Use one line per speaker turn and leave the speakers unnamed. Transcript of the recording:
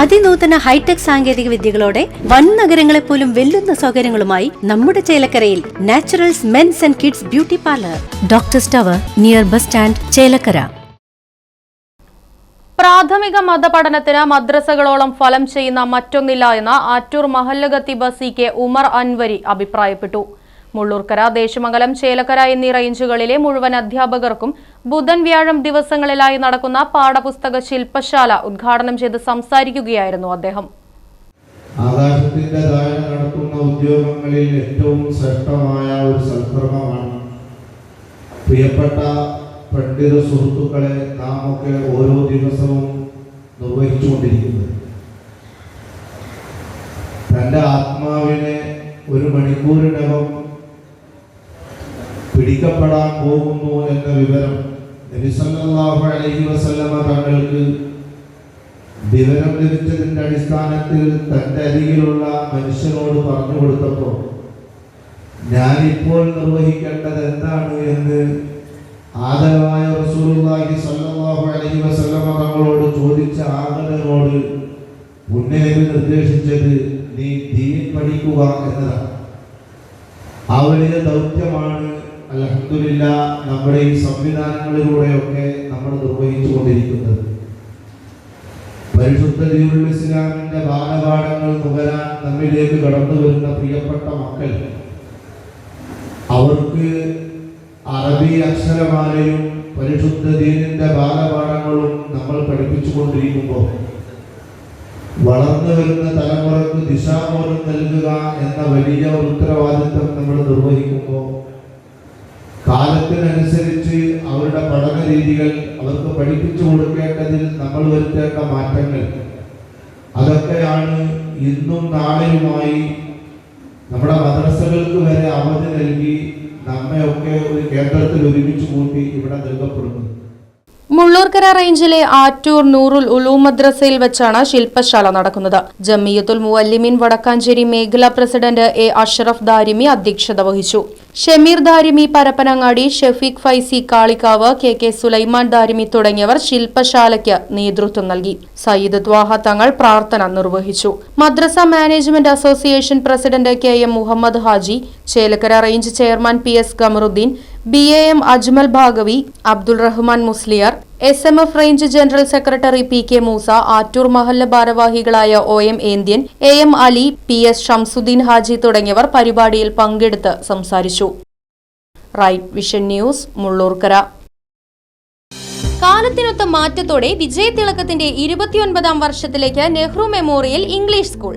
അതിനൂതന hi tech സാങ്കേതിക വിദ്യകളോടെ വൻ നഗരങ്ങളെ പോലും വെല്ലുന്ന സൗകര്യങ്ങളുമായി നമ്മുടെ ചേലക്കരയിൽ naturals men's and kids beauty parlour doctor സ്റ്റവർ നിയർ ബസ് സ്റ്റാൻഡ് ചേലക്കര
പ്രാഥമിക മതപഠനത്തിന് മദ്രസകളോളം ഫലം ചെയ്യുന്ന മറ്റൊന്നില്ല എന്ന് ആറ്റൂർ മഹല്ലഗത്തി ബസി കെ ഉമർ അൻവരി അഭിപ്രായപ്പെട്ടു മുള്ളൂർക്കര ദേശമംഗലം ചേലക്കര എന്നീ റേഞ്ചുകളിലെ മുഴുവൻ അധ്യാപകർക്കും ബുധൻ വ്യാഴം ദിവസങ്ങളിലായി നടക്കുന്ന പാഠപുസ്തക ശില്പശാല ഉദ്ഘാടനം ചെയ്ത് സംസാരിക്കുകയായിരുന്നു അദ്ദേഹം
ആകാശത്തിന്റെ താഴെ നടക്കുന്ന ഉദ്യോഗങ്ങളിൽ ഏറ്റവും ശ്രേഷ്ഠമായ ഒരു സംക്രമമാണ് പ്രിയപ്പെട്ട പണ്ഡിത സുഹൃത്തുക്കളെ നാം ഒക്കെ ഓരോ ദിവസവും നിർവഹിച്ചുകൊണ്ടിരിക്കുന്നത് തൻ്റെ ആത്മാവിനെ ഒരു മണിക്കൂറിനകം പിടിക്കപ്പെടാൻ പോകുന്നു എന്ന വിവരം നബിസല്ലാഹു അലൈഹി വസല്ലമ തങ്ങൾക്ക് വിവരം ലഭിച്ചതിൻ്റെ അടിസ്ഥാനത്തിൽ തൻ്റെ അരികിലുള്ള മനുഷ്യനോട് പറഞ്ഞു കൊടുത്തപ്പോൾ ഞാനിപ്പോൾ നിർവഹിക്കേണ്ടത് എന്താണ് എന്ന് ആദരവായ റസൂലുള്ളാഹി സല്ലല്ലാഹു അലൈഹി വസല്ലമ തങ്ങളോട് ചോദിച്ച ആദരനോട് മുന്നേറി നിർദ്ദേശിച്ചത് നീ ദീൻ പഠിക്കുക എന്നതാണ് അവരുടെ ദൗത്യമാണ് അലഹദില്ല നമ്മുടെ ഈ സംവിധാനങ്ങളിലൂടെയൊക്കെ നമ്മൾ നിർവഹിച്ചു കൊണ്ടിരിക്കുന്നത് പരിശുദ്ധ ഇസ്ലാമിന്റെ ബാലപാഠങ്ങൾ നുകരാൻ നമ്മിലേക്ക് കടന്നു വരുന്ന പ്രിയപ്പെട്ട മക്കൾ അവർക്ക് അറബി അക്ഷരമാലയും പരിശുദ്ധ ദീനിന്റെ ബാലപാഠങ്ങളും നമ്മൾ പഠിപ്പിച്ചു കൊണ്ടിരിക്കുമ്പോൾ വളർന്നു വരുന്ന തലമുറക്ക് ദിശാബോധം നൽകുക എന്ന വലിയ ഉത്തരവാദിത്വം നമ്മൾ നിർവഹിക്കുമ്പോൾ കാലത്തിനനുസരിച്ച് അവരുടെ പഠന രീതികൾ അവർക്ക് പഠിപ്പിച്ചു കൊടുക്കേണ്ടതിൽ നമ്മൾ വരുത്തേണ്ട മാറ്റങ്ങൾ അതൊക്കെയാണ് ഇന്നും നാളെയുമായി നമ്മുടെ മദ്രസകൾക്ക് വരെ അവധി നൽകി നമ്മയൊക്കെ ഒരു കേന്ദ്രത്തിൽ ഒരുമിച്ച് കൂട്ടി ഇവിടെ നൽകപ്പെടുന്നത്
മുള്ളൂർക്കര റേഞ്ചിലെ ആറ്റൂർ നൂറുൽ ഉലൂ മദ്രസയിൽ വെച്ചാണ് ശില്പശാല നടക്കുന്നത് ജമിയത്തുൽ മുവല്ലിമീൻ വടക്കാഞ്ചേരി മേഖലാ പ്രസിഡന്റ് എ അഷറഫ് ദാരിമി അധ്യക്ഷത വഹിച്ചു ഷമീർ ദാരിമി പരപ്പനങ്ങാടി ഷെഫീഖ് ഫൈസി കാളിക്കാവ് കെ കെ സുലൈമാൻ ദാരിമി തുടങ്ങിയവർ ശില്പശാലയ്ക്ക് നേതൃത്വം നൽകി സയ്യിദ് ദ്വാഹ തങ്ങൾ പ്രാർത്ഥന നിർവഹിച്ചു മദ്രസ management association president K M Muhammad Haji Chelakkara range chairman P S Kamaruddin B A M Ajmal Bhagavi Abdul Rahman Musliyar S M F range general secretary P K Moosa Attoor മഹല്ല ഭാരവാഹികളായ O M Enthiyan A M Ali P S Shamsuddin Haji തുടങ്ങിയവർ പരിപാടിയിൽ പങ്കെടുത്ത് സംസാരിച്ചു റൈറ്റ് വിഷൻ ന്യൂസ് മുള്ളൂർക്കര കാലത്തിനൊത്ത മാറ്റത്തോടെ വിജയതിളക്കത്തിന്റെ ഇരുപത്തിയൊൻപതാം വർഷത്തിലേക്ക് നെഹ്റു മെമ്മോറിയൽ ഇംഗ്ലീഷ് സ്കൂൾ